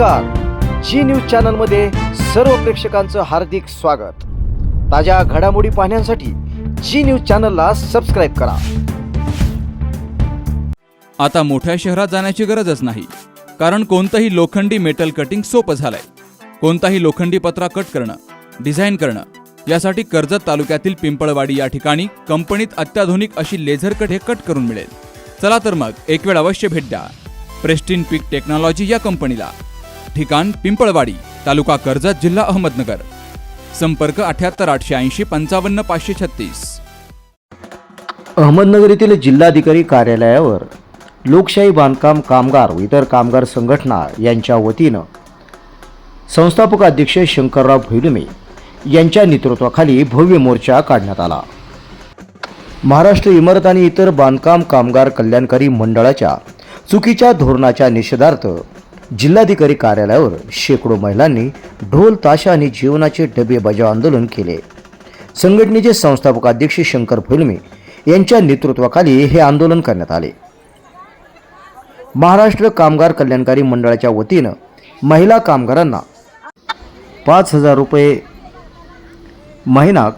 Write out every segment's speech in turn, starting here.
नमस्कार. जी न्यूज चॅनलमध्ये सर्व प्रेक्षकांचं हार्दिक स्वागत. ताज्या घडामोडी पाहण्यासाठी जी न्यूज चॅनलला सबस्क्राईब करा. आता मोठ्या शहरात जाण्याची गरजच नाही कारण कोणतंही लोखंडी मेटल कटिंग सोपं झालंय. कोणताही लोखंडी पत्रा कट करणं डिझाईन करणं यासाठी कर्जत तालुक्यातील पिंपळवाडी या ठिकाणी कंपनीत अत्याधुनिक अशी लेझर कट हे कट करून मिळेल. चला तर मग एक वेळ अवश्य भेट द्या. प्रेस्टिन पीक टेक्नॉलॉजी या कंपनीला. ठिकाण पिंपळवाडी तालुका कर्जत जिल्हा अहमदनगर. संपर्क अठ्याहत्तर आठशे ऐंशी पंचावन्न पाचशे छत्तीस. अहमदनगर येथील जिल्हाधिकारी कार्यालयावर लोकशाही बांधकाम कामगार व इतर कामगार संघटना यांच्या वतीनं संस्थापक अध्यक्ष शंकरराव भैलुमे यांच्या नेतृत्वाखाली भव्य मोर्चा काढण्यात आला. महाराष्ट्र इमारत आणि इतर बांधकाम कामगार कल्याणकारी मंडळाच्या चुकीच्या धोरणाच्या निषेधार्थ जिल्हाधिकारी कार्यालयावर शेकडो महिलांनी ढोल ताशा आणि जीवनाचे डबे बजाव आंदोलन केले. संघटनेचे संस्थापक अध्यक्ष शंकर फुलमे यांच्या नेतृत्वाखाली हे आंदोलन करण्यात आले. महाराष्ट्र कामगार कल्याणकारी मंडळाच्या वतीनं महिला कामगारांना पाच हजार रुपये महिना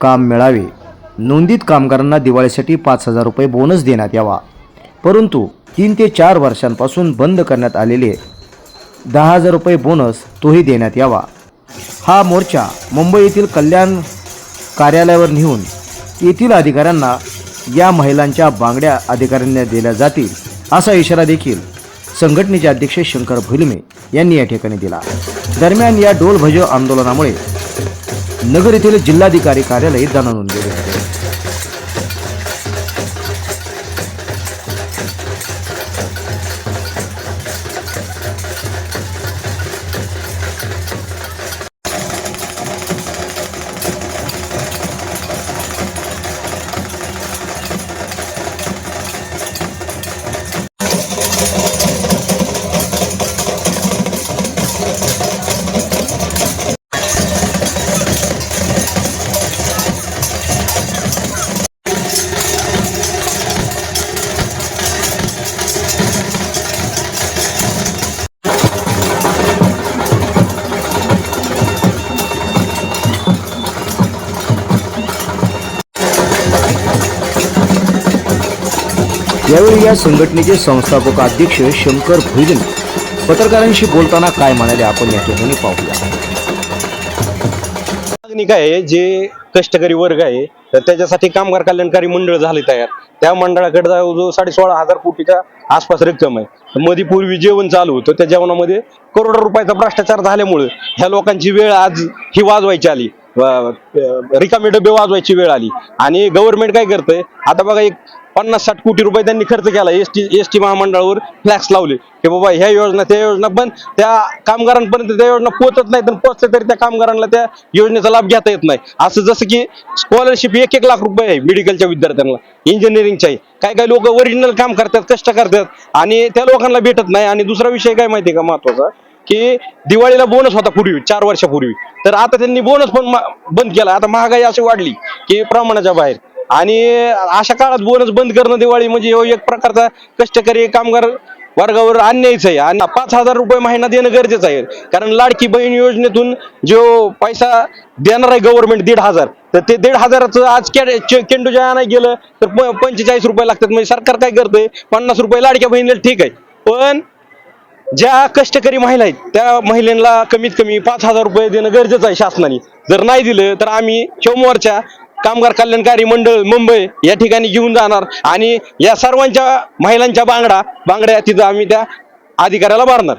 काम मिळावे. नोंदीत कामगारांना दिवाळीसाठी पाच हजार रुपये बोनस देण्यात यावा. परंतु तीन ते चार वर्षांपासून बंद करण्यात आलेले दहा हजार रुपये बोनस तोही देण्यात यावा. हा मोर्चा मुंबई येथील कल्याण कार्यालयावर नेऊन येथील अधिकाऱ्यांना या महिलांच्या बांगड्या अधिकाऱ्यांना दिल्या जातील असा इशारा देखील संघटनेचे अध्यक्ष शंकर भुलमे यांनी या ठिकाणी दिला. दरम्यान या डोल भजो आंदोलनामुळे नगर येथील जिल्हाधिकारी कार्यालय दणानून गेले. यावेळी या संघटनेचे संस्थापक अध्यक्ष शंकर भुजने पत्रकारांशी बोलताना काय म्हणाले आपण या ठिकाणी पाहूया. मागणी काय आहे? जे कष्टकरी वर्ग आहे तर त्याच्यासाठी कामगार कल्याणकारी मंडळ झाले तयार. त्या मंडळाकडे जो साडे सोळा हजार कोटीच्या आसपास रक्कम आहे. मध्ये पूर्वी जेवण चालू होतं त्या जेवणामध्ये करोडो रुपयाचा भ्रष्टाचार झाल्यामुळे ह्या लोकांची वेळ आज ही वाजवायची आली. रिकामे डबे वाजवायची वेळ आली. आणि गव्हर्नमेंट काय करतंय? आता बघा एक पन्नास साठ कोटी रुपये त्यांनी खर्च केला एस टी एस टी महामंडळावर फ्लॅक्स लावले. की बाबा ह्या योजना त्या योजना पण त्या कामगारांपर्यंत त्या योजना पोहोचत नाही तर पोहोचले तरी त्या कामगारांना त्या योजनेचा लाभ घेता येत नाही. असं जसं की स्कॉलरशिप एक एक लाख रुपये आहे मेडिकलच्या विद्यार्थ्यांना इंजिनिअरिंगच्या काही काही लोक ओरिजिनल काम करतात कष्ट करतात आणि त्या लोकांना भेटत नाही. आणि दुसरा विषय काय माहिती का महत्त्वाचा? की दिवाळीला बोनस होता पूर्वी चार वर्षापूर्वी. तर आता त्यांनी बोनस पण बंद केला. आता महागाई अशी वाढली की प्रमाणाच्या बाहेर. आणि अशा काळात बोनस बंद करणं दिवाळी म्हणजे हो एक प्रकारचा कष्टकरी कामगार वर्गावर अन्यायच आहे. आणि पाच हजार रुपये महिना देणं गरजेचं आहे. कारण लाडकी बहीण योजनेतून जो पैसा देणार आहे गव्हर्नमेंट दीड हजार तर ते दीड हजाराचं आज चे- केंडूच्या आणायला गेलं तर प- पंचेचाळीस रुपये लागतात. म्हणजे सरकार काय करतंय? पन्नास रुपये लाडक्या बहिणीला ठीक आहे. पण ज्या कष्टकरी महिला आहेत त्या महिलांना कमीत कमी पाच हजार रुपये देणं गरजेचं आहे शासनाने. जर नाही दिलं तर आम्ही सोमवारच्या कामगार कल्याणकारी मंडळ मुंबई या ठिकाणी घेऊन जाणार. आणि या सर्वांच्या महिलांच्या बांगडा बांगड्या तिथं आम्ही त्या अधिकाऱ्याला मारणार.